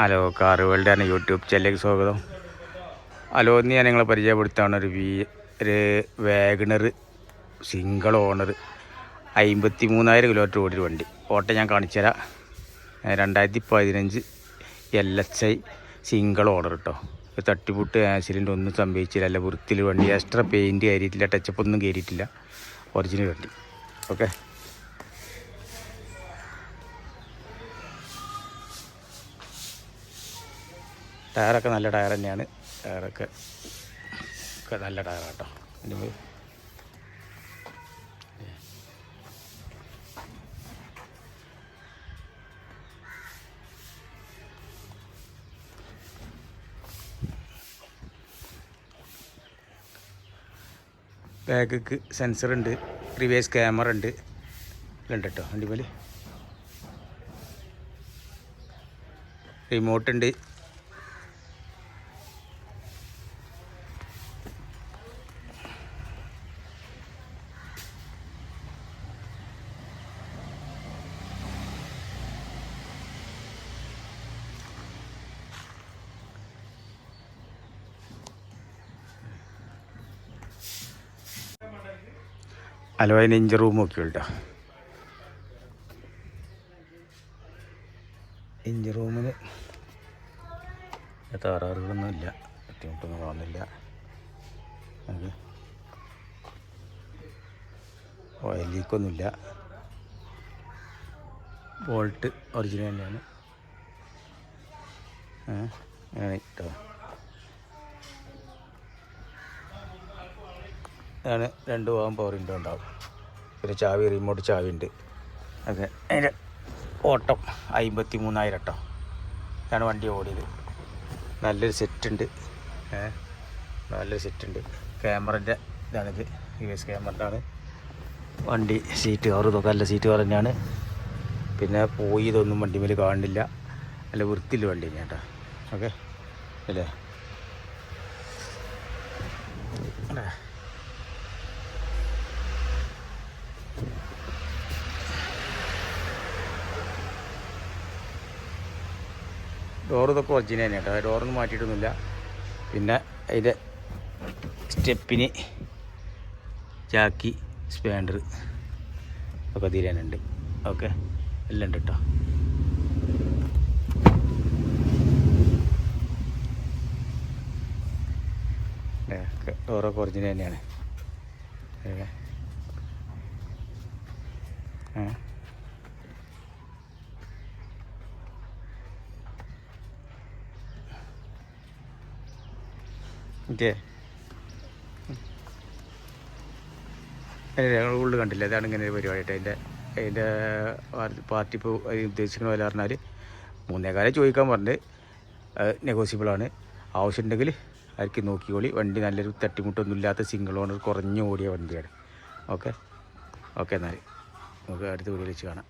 Hello car world ആണ് YouTube ചാനലിലേക്ക് സ്വാഗതം. ഹലോ ഇന്ന് ഞാൻ നിങ്ങളെ പരിചയപ്പെടുത്താണ് ഒരു വി ഒരു വാഗണർ സിംഗിൾ ഓണർ അമ്പത്തി മൂന്നായിരം കിലോമീറ്റർ ഓടിയൊരു വണ്ടി. ഓട്ടം ഞാൻ കാണിച്ചു തരാം. രണ്ടായിരത്തി പതിനഞ്ച് L H I single owner കേട്ടോ ഒരു തട്ടിപ്പുട്ട് ആക്സിഡന്റ് ഒന്നും സംഭവിച്ചില്ല. അല്ല വൃത്തിയിൽ വണ്ടി എക്സ്ട്രാ പെയിന്റ് കയറിയിട്ടില്ല ടച്ചപ്പ് ഒന്നും കയറിയിട്ടില്ല. ഒറിജിനൽ വണ്ടി. ഓക്കെ? ടയറൊക്കെ നല്ല ടയർ തന്നെയാണ്. ടയറൊക്കെ ഒക്കെ നല്ല ടയറാണ് കേട്ടോ ബാഗ്ക്ക് സെൻസർ ഉണ്ട് റിവേഴ്സ് ക്യാമറ ഉണ്ട്. ഉണ്ട് കേട്ടോ വണ്ടിമേൽ റിമോട്ട് ഉണ്ട്. അലോ അതിന് ഇഞ്ച് റൂം ഒക്കെ കേട്ടോ ഇഞ്ച് റൂമിന് തകരാറുകളൊന്നും ഇല്ല. ബുദ്ധിമുട്ടൊന്നും കാണുന്നില്ല. നമുക്ക് ഓയിൽ ലീക്കൊന്നുമില്ല ബോൾട്ട് ഒറിജിനൽ തന്നെയാണ്. അങ്ങനെ കേട്ടോ ആണ് രണ്ട് ഭാഗം പവർ വിൻഡോ ഉണ്ടാവും. പിന്നെ ചാവി റിമോട്ട് ചാവി ഉണ്ട്. അത് അതിന്റെ ഓട്ടം അമ്പത്തി മൂന്നായിരം കേട്ടോ ഇതാണ് വണ്ടി ഓടിയത്. നല്ലൊരു സെറ്റ് ഉണ്ട്. നല്ലൊരു സെറ്റ് ഉണ്ട്. ക്യാമറന്റെ ഇതാണിത് യു എസ് ക്യാമറന്റെ വണ്ടി സീറ്റ് കവർ ഇതൊക്കെ നല്ല സീറ്റ് കവർ തന്നെയാണ്. പിന്നെ പോയി ഇതൊന്നും വണ്ടി മേൽ കാണുന്നില്ല. നല്ല വൃത്തിയിൽ വണ്ടി തന്നെ കേട്ടോ ഓക്കെ? അല്ലേ? ഡോർ ഇതൊക്കെ ഒറിജിനൽ തന്നെയാണ് കേട്ടോ. ഡോറൊന്നും മാറ്റിയിട്ടൊന്നുമില്ല. പിന്നെ അതിന്റെ സ്റ്റെപ്പിന് ചാക്കി സ്പാൻഡർ ഒക്കെ തീരാനുണ്ട് ഓക്കെ? എല്ലാം ഉണ്ട് കേട്ടോ. ഡോറൊക്കെ ഒറിജിനൽ തന്നെയാണ്. Okay okay. ഞങ്ങൾ ഉള്ളിൽ കണ്ടില്ല. അതാണ് ഇങ്ങനെ ഒരു പരിപാടിയായിട്ട് അതിന്റെ അതിന്റെ പാർട്ടി ഇപ്പോൾ ഉദ്ദേശിക്കുന്ന പോലെ പറഞ്ഞാൽ മൂന്നേകാലം ചോദിക്കാൻ പറഞ്ഞത് നെഗോസിയബിളാണ് ആവശ്യമുണ്ടെങ്കിൽ ആർക്ക് നോക്കിക്കോളി. വണ്ടി നല്ലൊരു തട്ടിമുട്ടൊന്നും ഇല്ലാത്ത സിംഗിൾ ഓണർ കുറഞ്ഞു ഓടിയ വണ്ടിയാണ്. ഓക്കെ? ഓക്കെ എന്നാൽ. നമുക്ക് അടുത്ത വീഡിയോയിൽ വെച്ച് കാണാം.